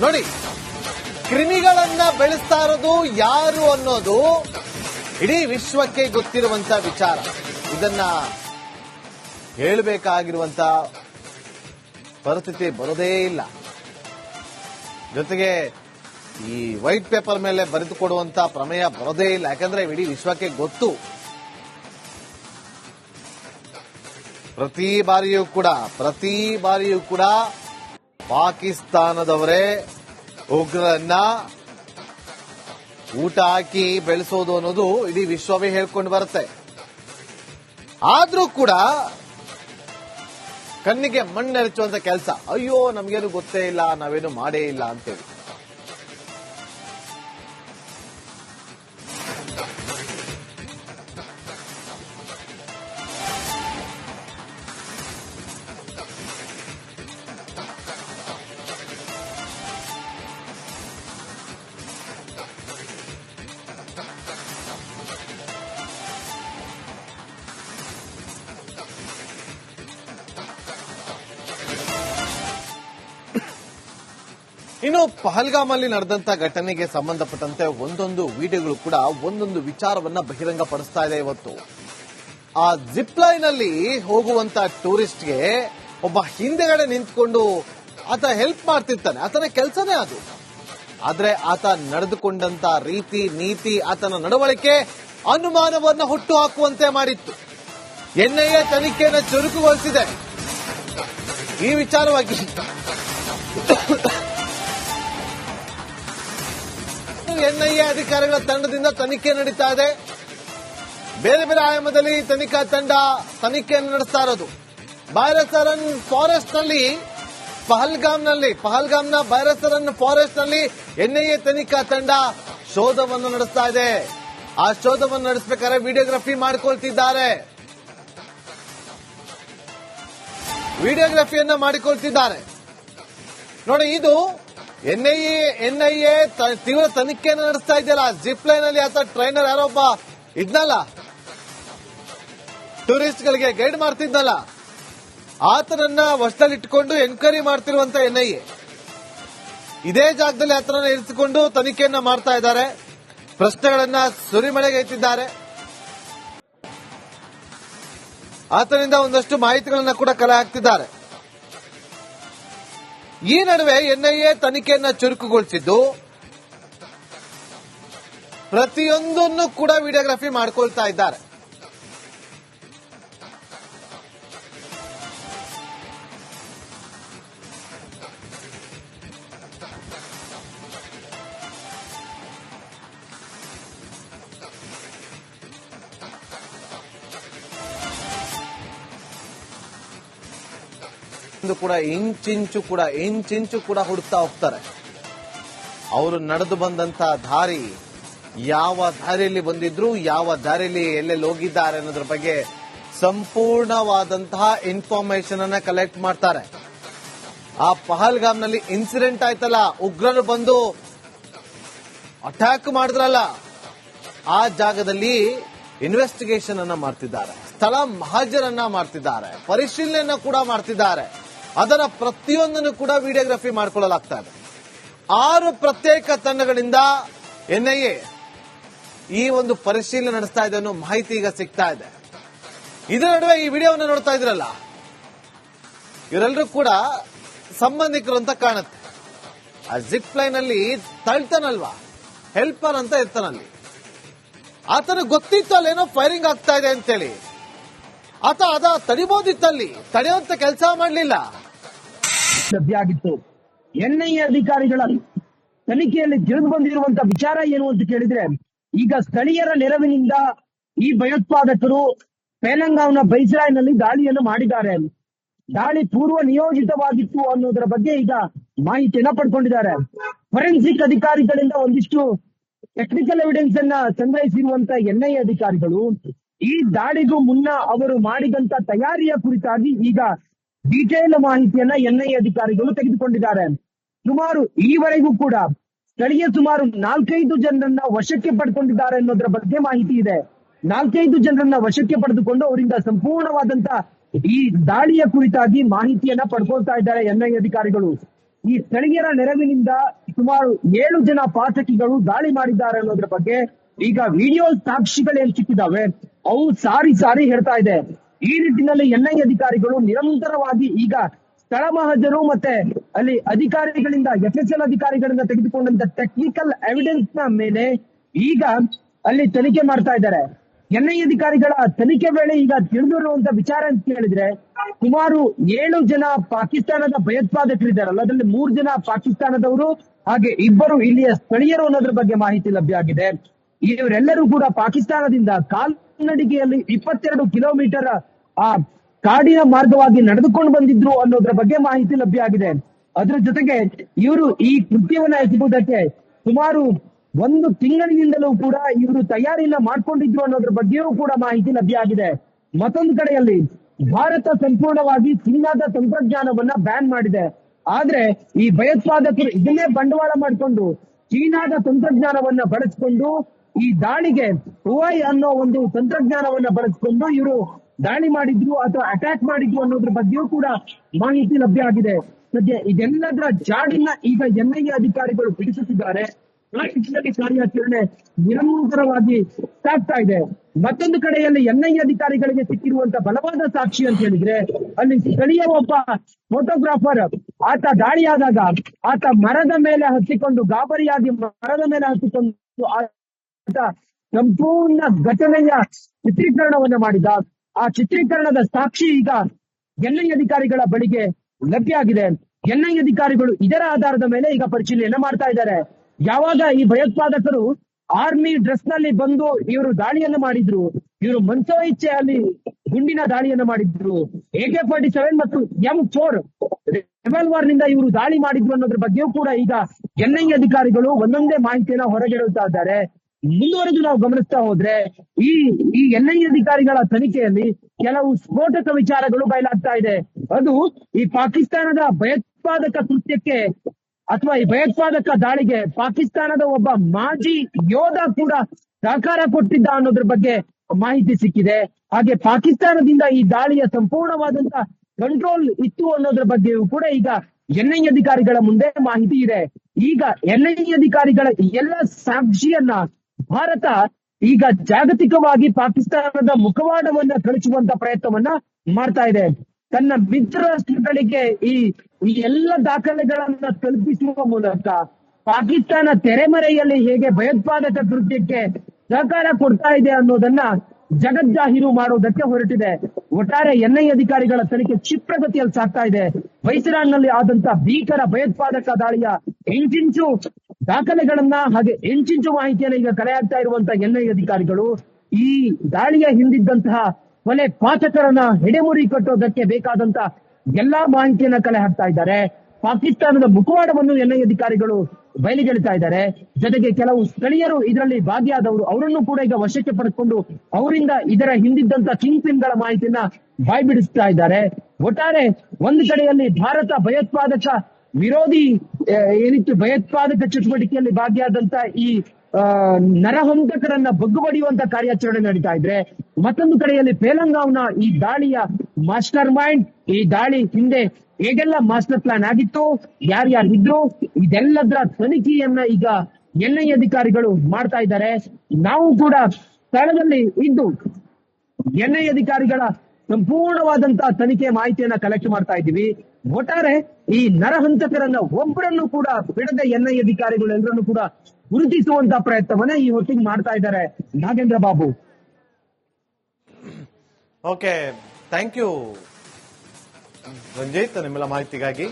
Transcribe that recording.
ನೋಡಿ, ಕ್ರಿಮಿಗಳನ್ನ ಬೆಳೆಸ್ತಾ ಇರೋದು ಯಾರು ಅನ್ನೋದು ಇಡೀ ವಿಶ್ವಕ್ಕೆ ಗೊತ್ತಿರುವಂತ ವಿಚಾರ. ಇದನ್ನ ಹೇಳಬೇಕಾಗಿರುವಂತ ಪರಿಸ್ಥಿತಿ ಬರೋದೇ ಇಲ್ಲ. ಜೊತೆಗೆ ಈ ವೈಟ್ ಪೇಪರ್ ಮೇಲೆ ಬರೆದುಕೊಡುವಂತ ಪ್ರಮೇಯ ಬರೋದೇ ಇಲ್ಲ. ಯಾಕಂದ್ರೆ ಇಡೀ ವಿಶ್ವಕ್ಕೆ ಗೊತ್ತು. ಪ್ರತಿ ಬಾರಿಯೂ ಕೂಡ, ಪ್ರತಿ ಬಾರಿಯೂ ಕೂಡ ಪಾಕಿಸ್ತಾನದವರೇ ಉಗ್ರರನ್ನ ಊಟ ಹಾಕಿ ಬೆಳೆಸೋದು ಅನ್ನೋದು ಇಡೀ ವಿಶ್ವವೇ ಹೇಳ್ಕೊಂಡು ಬರುತ್ತೆ. ಆದ್ರೂ ಕೂಡ ಕಣ್ಣಿಗೆ ಮಣ್ಣೆರಚುವಂತ ಕೆಲಸ. ಅಯ್ಯೋ, ನಮ್ಗೇನು ಗೊತ್ತೇ ಇಲ್ಲ, ನಾವೇನು ಮಾಡೇ ಇಲ್ಲ ಅಂತೇಳಿ. ಇನ್ನು ಪಹಲ್ಗಾಮಲ್ಲಿ ನಡೆದಂತ ಘಟನೆಗೆ ಸಂಬಂಧಪಟ್ಟಂತೆ ಒಂದೊಂದು ವಿಡಿಯೋಗಳು ಕೂಡ ಒಂದೊಂದು ವಿಚಾರವನ್ನ ಬಹಿರಂಗಪಡಿಸ್ತಾ ಇದೆ ಇವತ್ತು. ಆ ಜಿಪ್ ಲೈನ್ ಅಲ್ಲಿ ಹೋಗುವಂತ ಟೂರಿಸ್ಟ್ಗೆ ಒಬ್ಬ ಹಿಂದೆಗಡೆ ನಿಂತ್ಕೊಂಡು ಆತ ಹೆಲ್ಪ್ ಮಾಡ್ತಿರ್ತಾನೆ. ಆತನ ಕೆಲಸನೇ ಅದು. ಆದ್ರೆ ಆತ ನಡೆದುಕೊಂಡಂತ ರೀತಿ, ನೀತಿ, ಆತನ ನಡವಳಿಕೆ ಅನುಮಾನವನ್ನು ಹುಟ್ಟು ಹಾಕುವಂತೆ ಮಾಡಿತ್ತು. ಎನ್ಐಎ ತನಿಖೆಯನ್ನು ಚುರುಕುಗೊಳಿಸಿದೆ. ಈ ವಿಚಾರವಾಗಿ ಎನ್ಐಎ ಅಧಿಕಾರಿಗಳ ತಂಡದಿಂದ ತನಿಖೆ ನಡೀತಾ ಇದೆ. ಬೇರೆ ಬೇರೆ ಆಯಾಮದಲ್ಲಿ ತನಿಖಾ ತಂಡ ತನಿಖೆಯನ್ನು ನಡೆಸ್ತಾ ಇರೋದು. ಬೈರಸರನ್ ಫಾರೆಸ್ಟ್ನಲ್ಲಿ ಪಹಲ್ಗಾಮ್ನಲ್ಲಿ, ಪಹಲ್ಗಾಮ್ನ ಬೈರಸರನ್ ಫಾರೆಸ್ಟ್ನಲ್ಲಿ ಎನ್ಐಎ ತನಿಖಾ ತಂಡ ಶೋಧವನ್ನು ನಡೆಸ್ತಾ ಇದೆ. ಆ ಶೋಧವನ್ನು ನಡೆಸಬೇಕಾದ್ರೆ ವಿಡಿಯೋಗ್ರಫಿ ಮಾಡ್ಕೊಳ್ತಿದ್ದಾರೆ. ವಿಡಿಯೋಗ್ರಫಿಯನ್ನ ಮಾಡಿಕೊಳ್ತಿದ್ದಾರೆ. ನೋಡಿ, ಇದು ಎನ್ಐಎ ಎನ್ಐಎ ತೀವ್ರ ತನಿಖೆಯನ್ನು ನಡೆಸ್ತಾ ಇದೆಯಲ್ಲ? ಜಿಪ್ ಲೈನ್ ಅಲ್ಲಿ ಆತ ಟ್ರೈನರ್ ಯಾರೊಬ್ಬ ಇದ್ನಲ್ಲ? ಟೂರಿಸ್ಟ್ ಗಳಿಗೆ ಗೈಡ್ ಮಾಡ್ತಿದ್ನಲ್ಲ ಆತನನ್ನ ವಶದಲ್ಲಿಟ್ಟುಕೊಂಡು ಎನ್ಕ್ವೈರಿ ಮಾಡ್ತಿರುವಂತ ಎನ್ಐಎ. ಇದೇ ಜಾಗದಲ್ಲಿ ಆತನನ್ನ ಇರಿಸಿಕೊಂಡು ತನಿಖೆಯನ್ನ ಮಾಡ್ತಾ ಇದ್ದಾರೆ. ಪ್ರಶ್ನೆಗಳನ್ನ ಸುರಿಮಳೆಗೈತಿದ್ದಾರೆ ಆತನಿಂದ ಒಂದಷ್ಟು ಮಾಹಿತಿಗಳನ್ನ ಕೂಡ ಕಲೆ ಹಾಕ್ತಿದ್ದಾರೆ. ಈ ನಡುವೆ ಎನ್ಐಎ ತನಿಖೆಯನ್ನ ಚುರುಕುಗೊಳಿಸಿದ್ದು ಪ್ರತಿಯೊಂದನ್ನು ಕೂಡ ವಿಡಿಯೋಗ್ರಫಿ ಮಾಡ್ಕೊಳ್ತಾ ಇದ್ದಾರೆ. ಕೂಡ, ಇಂಚಿಂಚು ಕೂಡ ಇಂಚಿಂಚು ಕೂಡ ಹುಡುಕ್ತಾ ಹೋಗ್ತಾರೆ. ಅವರು ನಡೆದು ಬಂದಂತ ದಾರಿ ಯಾವ ದಾರಿಯಲ್ಲಿ ಬಂದಿದ್ರು, ಯಾವ ದಾರಿಯಲ್ಲಿ ಎಲ್ಲೆಲ್ಲಿ ಹೋಗಿದ್ದಾರೆ ಅನ್ನೋದ್ರ ಬಗ್ಗೆ ಸಂಪೂರ್ಣವಾದಂತಹ ಇನ್ಫಾರ್ಮೇಶನ್ ಅನ್ನ ಕಲೆಕ್ಟ್ ಮಾಡ್ತಾರೆ. ಆ ಪಹಲ್ಗಾಮ್ನಲ್ಲಿ ಇನ್ಸಿಡೆಂಟ್ ಆಯ್ತಲ್ಲ, ಉಗ್ರರು ಬಂದು ಅಟ್ಯಾಕ್ ಮಾಡಿದ್ರಲ್ಲ, ಆ ಜಾಗದಲ್ಲಿ ಇನ್ವೆಸ್ಟಿಗೇಷನ್ ಅನ್ನ ಮಾಡ್ತಿದ್ದಾರೆ. ಸ್ಥಳ ಮಹಾಜರನ್ನ ಮಾಡ್ತಿದ್ದಾರೆ. ಪರಿಶೀಲನೆಯನ್ನ ಕೂಡ ಮಾಡ್ತಿದ್ದಾರೆ. ಅದರ ಪ್ರತಿಯೊಂದನ್ನು ಕೂಡ ವಿಡಿಯೋಗ್ರಫಿ ಮಾಡಿಕೊಳ್ಳಲಾಗ್ತಾ ಇದೆ. ಆರು ಪ್ರತ್ಯೇಕ ತಂಡಗಳಿಂದ ಎನ್ಐಎ ಈ ಒಂದು ಪರಿಶೀಲನೆ ನಡೆಸ್ತಾ ಇದೆ ಅನ್ನೋ ಮಾಹಿತಿ ಈಗ ಸಿಗ್ತಾ ಇದೆ. ಇದರ ನಡುವೆ ಈ ವಿಡಿಯೋವನ್ನು ನೋಡ್ತಾ ಇದ್ರಲ್ಲ, ಇವರೆಲ್ಲರೂ ಕೂಡ ಸಂಬಂಧಿಕರು ಅಂತ ಕಾಣುತ್ತೆ. ಆ ಜಿಪ್ ಲೈನ್ ಅಲ್ಲಿ ತಳ್ತಾನಲ್ವಾ, ಹೆಲ್ಪರ್ ಅಂತ ಇರ್ತಾನಲ್ಲಿ. ಆತನ ಗೊತ್ತಿತ್ತು ಅಲ್ಲೇನೋ ಫೈರಿಂಗ್ ಆಗ್ತಾ ಇದೆ ಅಂತೇಳಿ. ಆತ ಅದ ತಡಿಬೋದಿತ್ತಲ್ಲಿ, ತಡೆಯುವಂತ ಕೆಲಸ ಮಾಡಲಿಲ್ಲ. ಲಭ್ಯ ಆಗಿತ್ತು ಎನ್ಐಎ ಅಧಿಕಾರಿಗಳ ತನಿಖೆಯಲ್ಲಿ ತಿಳಿದು ಬಂದಿರುವಂತ ವಿಚಾರ ಏನು ಅಂತ ಕೇಳಿದ್ರೆ, ಈಗ ಸ್ಥಳೀಯರ ನೆರವಿನಿಂದ ಈ ಭಯೋತ್ಪಾದಕರು ಪೇಲಂಗಾವ್ನ ಬೈಸ್ರಾಯ್ನಲ್ಲಿ ದಾಳಿಯನ್ನು ಮಾಡಿದ್ದಾರೆ. ದಾಳಿ ಪೂರ್ವ ನಿಯೋಜಿತವಾಗಿತ್ತು ಅನ್ನೋದರ ಬಗ್ಗೆ ಈಗ ಮಾಹಿತಿಯನ್ನ ಪಡ್ಕೊಂಡಿದ್ದಾರೆ. ಫೊರೆನ್ಸಿಕ್ ಅಧಿಕಾರಿಗಳಿಂದ ಒಂದಿಷ್ಟು ಟೆಕ್ನಿಕಲ್ ಎವಿಡೆನ್ಸ್ ಅನ್ನ ಸಂಗ್ರಹಿಸಿರುವಂತ ಎನ್ಐಎ ಅಧಿಕಾರಿಗಳು, ಈ ದಾಳಿಗೂ ಮುನ್ನ ಅವರು ಮಾಡಿದಂತ ತಯಾರಿಯ ಕುರಿತಾಗಿ ಈಗ ಡೀಟೇಲ್ ಮಾಹಿತಿಯನ್ನ ಎನ್ಐಎ ಅಧಿಕಾರಿಗಳು ತೆಗೆದುಕೊಂಡಿದ್ದಾರೆ. ಸುಮಾರು ಈವರೆಗೂ ಕೂಡ ಸ್ಥಳೀಯ ಸುಮಾರು ನಾಲ್ಕೈದು ಜನರನ್ನ ವಶಕ್ಕೆ ಪಡ್ಕೊಂಡಿದ್ದಾರೆ ಅನ್ನೋದರ ಬಗ್ಗೆ ಮಾಹಿತಿ ಇದೆ. ನಾಲ್ಕೈದು ಜನರನ್ನ ವಶಕ್ಕೆ ಪಡೆದುಕೊಂಡು ಅವರಿಂದ ಸಂಪೂರ್ಣವಾದಂತ ಈ ದಾಳಿಯ ಕುರಿತಾಗಿ ಮಾಹಿತಿಯನ್ನ ಪಡ್ಕೊಳ್ತಾ ಇದ್ದಾರೆ ಎನ್ಐಎ ಅಧಿಕಾರಿಗಳು. ಈ ಸ್ಥಳೀಯರ ನೆರವಿನಿಂದ ಸುಮಾರು ಏಳು ಜನ ಪಾತಕಿಗಳು ದಾಳಿ ಮಾಡಿದ್ದಾರೆ ಅನ್ನೋದ್ರ ಬಗ್ಗೆ ಈಗ ವಿಡಿಯೋ ಸಾಕ್ಷಿಗಳೇನ್ ಸಿಕ್ಕಿದಾವೆ ಅವು ಸಾರಿ ಸಾರಿ ಹೇಳ್ತಾ ಇದೆ. ಈ ನಿಟ್ಟಿನಲ್ಲಿ ಎನ್ಐ ಅಧಿಕಾರಿಗಳು ನಿರಂತರವಾಗಿ ಈಗ ಸ್ಥಳ ಮಹಜರು ಮತ್ತೆ ಅಲ್ಲಿ ಅಧಿಕಾರಿಗಳಿಂದ ಎಫ್ ಎಸ್ ಎಲ್ ಅಧಿಕಾರಿಗಳಿಂದ ತೆಗೆದುಕೊಂಡಂತ ಟೆಕ್ನಿಕಲ್ ಎವಿಡೆನ್ಸ್ನ ಮೇಲೆ ಈಗ ಅಲ್ಲಿ ತನಿಖೆ ಮಾಡ್ತಾ ಇದ್ದಾರೆ. ಎನ್ಐ ಅಧಿಕಾರಿಗಳ ತನಿಖೆ ವೇಳೆ ಈಗ ತಿಳಿದಿರುವಂತ ವಿಚಾರ ಅಂತ ಹೇಳಿದ್ರೆ ಸುಮಾರು ಏಳು ಜನ ಪಾಕಿಸ್ತಾನದ ಭಯೋತ್ಪಾದಕರಿದ್ದಾರಲ್ಲ, ಅದರಲ್ಲಿ ಮೂರು ಜನ ಪಾಕಿಸ್ತಾನದವರು ಹಾಗೆ ಇಬ್ಬರು ಇಲ್ಲಿಯ ಸ್ಥಳೀಯರು ಅನ್ನೋದ್ರ ಬಗ್ಗೆ ಮಾಹಿತಿ ಲಭ್ಯ ಆಗಿದೆ. ಇವರೆಲ್ಲರೂ ಕೂಡ ಪಾಕಿಸ್ತಾನದಿಂದ ಕಾಲ್ನಡಿಗೆಯಲ್ಲಿ ಇಪ್ಪತ್ತೆರಡು ಕಿಲೋಮೀಟರ್ ಆ ಕಾಡಿನ ಮಾರ್ಗವಾಗಿ ನಡೆದುಕೊಂಡು ಬಂದಿದ್ರು ಅನ್ನೋದ್ರ ಬಗ್ಗೆ ಮಾಹಿತಿ ಲಭ್ಯ ಆಗಿದೆ. ಅದರ ಜೊತೆಗೆ ಇವರು ಈ ಕೃತ್ಯವನ್ನ ಎಸಗುವುದಕ್ಕೆ ಸುಮಾರು ಒಂದು ತಿಂಗಳಿನಿಂದಲೂ ಕೂಡ ಇವರು ತಯಾರಿನ ಮಾಡ್ಕೊಂಡಿದ್ರು ಅನ್ನೋದ್ರ ಬಗ್ಗೆಯೂ ಕೂಡ ಮಾಹಿತಿ ಲಭ್ಯ ಆಗಿದೆ. ಮತ್ತೊಂದು ಕಡೆಯಲ್ಲಿ ಭಾರತ ಸಂಪೂರ್ಣವಾಗಿ ಚೀನಾದ ತಂತ್ರಜ್ಞಾನವನ್ನ ಬ್ಯಾನ್ ಮಾಡಿದೆ. ಆದ್ರೆ ಈ ಭಯೋತ್ಪಾದಕರು ಇದನ್ನೇ ಬಂಡವಾಳ ಮಾಡಿಕೊಂಡು ಚೀನಾದ ತಂತ್ರಜ್ಞಾನವನ್ನ ಬಳಸಿಕೊಂಡು ಈ ದಾಳಿಗೆ ಹುವೈ ಅನ್ನೋ ಒಂದು ತಂತ್ರಜ್ಞಾನವನ್ನ ಬಳಸಿಕೊಂಡು ಇವರು ದಾಳಿ ಮಾಡಿದ್ರು ಅಥವಾ ಅಟ್ಯಾಕ್ ಮಾಡಿದ್ರು ಅನ್ನೋದ್ರ ಬಗ್ಗೆಯೂ ಕೂಡ ಮಾಹಿತಿ ಲಭ್ಯ ಆಗಿದೆ. ಸದ್ಯ ಇದೆಲ್ಲದರ ಜಾಡಿನ ಈಗ ಎನ್ಐಎ ಅಧಿಕಾರಿಗಳು ಬಿಡಿಸುತ್ತಿದ್ದಾರೆ. ಕಾರ್ಯಾಚರಣೆ ನಿರಂತರವಾಗಿ ಸಾಗ್ತಾ ಇದೆ. ಮತ್ತೊಂದು ಕಡೆಯಲ್ಲಿ ಎನ್ಐಎ ಅಧಿಕಾರಿಗಳಿಗೆ ಸಿಕ್ಕಿರುವಂತ ಬಲವಾದ ಸಾಕ್ಷಿ ಅಂತ ಹೇಳಿದ್ರೆ, ಅಲ್ಲಿ ಸ್ಥಳೀಯ ಒಬ್ಬ ಫೋಟೋಗ್ರಾಫರ್ ಆತ ದಾಳಿಯಾದಾಗ ಆತ ಮರದ ಮೇಲೆ ಹತ್ತಿಕೊಂಡು, ಗಾಬರಿಯಾಗಿ ಮರದ ಮೇಲೆ ಹತ್ತಿಕೊಂಡು ಆತ ಸಂಪೂರ್ಣ ಘಟನೆಯ ಚಿತ್ರೀಕರಣವನ್ನು ಮಾಡಿದ. ಆ ಚಿತ್ರೀಕರಣದ ಸಾಕ್ಷಿ ಈಗ ಎನ್ಐ ಅಧಿಕಾರಿಗಳ ಬಳಿಗೆ ಲಭ್ಯ ಆಗಿದೆ. ಎನ್ಐ ಅಧಿಕಾರಿಗಳು ಇದರ ಆಧಾರದ ಮೇಲೆ ಈಗ ಪರಿಶೀಲನೆ ಮಾಡ್ತಾ ಇದ್ದಾರೆ. ಯಾವಾಗ ಈ ಭಯೋತ್ಪಾದಕರು ಆರ್ಮಿ ಡ್ರೆಸ್ನಲ್ಲಿ ಬಂದು ಇವರು ದಾಳಿಯನ್ನು ಮಾಡಿದ್ರು, ಇವರು ಮನ್ಸೋ ಇಚ್ಛೆ ಅಲ್ಲಿ ಗುಂಡಿನ ದಾಳಿಯನ್ನು ಮಾಡಿದ್ರು ಎಕೆ ಫಾರ್ಟಿ ಸೆವೆನ್ ಮತ್ತು ಎಂ ಫೋರ್ ರೆವಲ್ವರ್ನಿಂದ ಇವರು ದಾಳಿ ಮಾಡಿದ್ರು ಅನ್ನೋದ್ರ ಬಗ್ಗೆಯೂ ಕೂಡ ಈಗ ಎನ್ಐ ಅಧಿಕಾರಿಗಳು ಒಂದೊಂದೇ ಮಾಹಿತಿಯನ್ನ ಹೊರಗೆಡುತ್ತಾ ಇದ್ದಾರೆ. ಮುಂದುವರೆದು ನಾವು ಗಮನಿಸ್ತಾ ಹೋದ್ರೆ ಈ ಈ ಎನ್ಐ ಅಧಿಕಾರಿಗಳ ತನಿಖೆಯಲ್ಲಿ ಕೆಲವು ಸ್ಫೋಟಕ ವಿಚಾರಗಳು ಬಯಲಾಗ್ತಾ ಇದೆ. ಅದು ಈ ಪಾಕಿಸ್ತಾನದ ಭಯೋತ್ಪಾದಕ ಕೃತ್ಯಕ್ಕೆ ಅಥವಾ ಈ ಭಯೋತ್ಪಾದಕ ದಾಳಿಗೆ ಪಾಕಿಸ್ತಾನದ ಒಬ್ಬ ಮಾಜಿ ಯೋಧ ಕೂಡ ಸಹಕಾರ ಕೊಟ್ಟಿದ್ದ ಅನ್ನೋದ್ರ ಬಗ್ಗೆ ಮಾಹಿತಿ ಸಿಕ್ಕಿದೆ. ಹಾಗೆ ಪಾಕಿಸ್ತಾನದಿಂದ ಈ ದಾಳಿಯ ಸಂಪೂರ್ಣವಾದಂತ ಕಂಟ್ರೋಲ್ ಇತ್ತು ಅನ್ನೋದ್ರ ಬಗ್ಗೆಯೂ ಕೂಡ ಈಗ ಎನ್ಐ ಅಧಿಕಾರಿಗಳ ಮುಂದೆ ಮಾಹಿತಿ ಇದೆ. ಈಗ ಎನ್ಐ ಅಧಿಕಾರಿಗಳ ಎಲ್ಲ ಸಾಕ್ಷಿಯನ್ನ ಭಾರತ ಈಗ ಜಾಗತಿಕವಾಗಿ ಪಾಕಿಸ್ತಾನದ ಮುಖವಾಡವನ್ನ ಕಳಿಸುವಂತ ಪ್ರಯತ್ನವನ್ನ ಮಾಡ್ತಾ ಇದೆ. ತನ್ನ ಮಿತ್ರ ರಾಷ್ಟ್ರಗಳಿಗೆ ಈ ಎಲ್ಲ ದಾಖಲೆಗಳನ್ನ ತಲುಪಿಸುವ ಮೂಲಕ ಪಾಕಿಸ್ತಾನ ತೆರೆಮರೆಯಲ್ಲಿ ಹೇಗೆ ಭಯೋತ್ಪಾದಕ ಕೃತ್ಯಕ್ಕೆ ಸಹಕಾರ ಕೊಡ್ತಾ ಇದೆ ಅನ್ನೋದನ್ನ ಜಗಜ್ಜಾಹೀರು ಮಾಡುವುದಕ್ಕೆ ಹೊರಟಿದೆ. ಒಟ್ಟಾರೆ ಎನ್ಐ ಅಧಿಕಾರಿಗಳ ತನಿಖೆ ಕ್ಷಿಪ್ರಗತಿಯಲ್ಲಿ ಸಾಗ್ತಾ ಇದೆ. ನಲ್ಲಿ ಆದಂತ ಭೀಕರ ಭಯೋತ್ಪಾದಕ ದಾಳಿಯ ಇಂಚಿಂಚು ದಾಖಲೆಗಳನ್ನ ಹಾಗೆ ಇಂಚಿಂಚು ಮಾಹಿತಿಯನ್ನ ಈಗ ಕಲೆ ಹಾಕ್ತಾ ಇರುವಂತಹ ಎನ್ಐ ಅಧಿಕಾರಿಗಳು ಈ ದಾಳಿಯ ಹಿಂದಿದ್ದಂತಹ ಕೊಲೆ ಪಾಚಕರನ್ನ ಹೆಡೆಮುರಿ ಕಟ್ಟೋದಕ್ಕೆ ಬೇಕಾದಂತ ಎಲ್ಲಾ ಮಾಹಿತಿಯನ್ನ ಕಲೆ ಹಾಕ್ತಾ ಇದ್ದಾರೆ. ಪಾಕಿಸ್ತಾನದ ಮುಖವಾಡವನ್ನು ಎನ್ಐ ಅಧಿಕಾರಿಗಳು ಬಯಲಿಗೆಳಿತಾ ಇದ್ದಾರೆ. ಜೊತೆಗೆ ಕೆಲವು ಸ್ಥಳೀಯರು ಇದರಲ್ಲಿ ಭಾಗಿಯಾದವರು ಅವರನ್ನು ಕೂಡ ಈಗ ವಶಕ್ಕೆ ಪಡೆದುಕೊಂಡು ಅವರಿಂದ ಇದರ ಹಿಂದಿದ್ದಂತ ಕಿಂಗ್ ಪಿನ್ಗಳ ಮಾಹಿತಿಯನ್ನ ಬಾಯ್ಬಿಡಿಸ್ತಾ ಇದ್ದಾರೆ. ಒಟ್ಟಾರೆ ಒಂದು ಕಡೆಯಲ್ಲಿ ಭಾರತ ಭಯೋತ್ಪಾದಕ ವಿರೋಧಿ ಏನಿತ್ತು, ಭಯೋತ್ಪಾದಕ ಚಟುವಟಿಕೆಯಲ್ಲಿ ಭಾಗಿಯಾದಂತ ಈ ನರಹಂತಕರನ್ನ ಬಗ್ಗು ಬಡಿಯುವಂತ ಕಾರ್ಯಾಚರಣೆ ನಡೀತಾ ಇದ್ರೆ ಮತ್ತೊಂದು ಕಡೆಯಲ್ಲಿ ಪೇಲಂಗಾವ್ನ ಈ ದಾಳಿಯ ಮಾಸ್ಟರ್ ಮೈಂಡ್, ಈ ದಾಳಿ ಹಿಂದೆ ಹೇಗೆಲ್ಲ ಮಾಸ್ಟರ್ ಪ್ಲಾನ್ ಆಗಿತ್ತು, ಯಾರ್ಯಾರಿದ್ರು, ಇದೆಲ್ಲದರ ತನಿಖೆಯನ್ನ ಈಗ ಎನ್ಐ ಅಧಿಕಾರಿಗಳು ಮಾಡ್ತಾ ಇದ್ದಾರೆ. ನಾವು ಕೂಡ ಸ್ಥಳದಲ್ಲಿ ಇದ್ದು ಎನ್ಐ ಅಧಿಕಾರಿಗಳ ಸಂಪೂರ್ಣವಾದಂತಹ ತನಿಖೆ ಮಾಹಿತಿಯನ್ನ ಕಲೆಕ್ಟ್ ಮಾಡ್ತಾ ಇದ್ದೀವಿ. ಒಟ್ಟಾರೆ ಈ ನರಹಂತಕರನ್ನ ಒಬ್ಬರನ್ನು ಕೂಡ ಬಿಡದೆ ಅಧಿಕಾರಿಗಳು ಎಲ್ಲರನ್ನು ಕೂಡ ಗುರುತಿಸುವಂತ ಪ್ರಯತ್ನವನ್ನ ಈ ಹೊತ್ತಿಗೆ ಮಾಡ್ತಾ ಇದ್ದಾರೆ. Nagendra Babu. Okay thank you Ranjit, ನಿಮ್ಮೆಲ್ಲ ಮಾಹಿತಿಗಾಗಿ.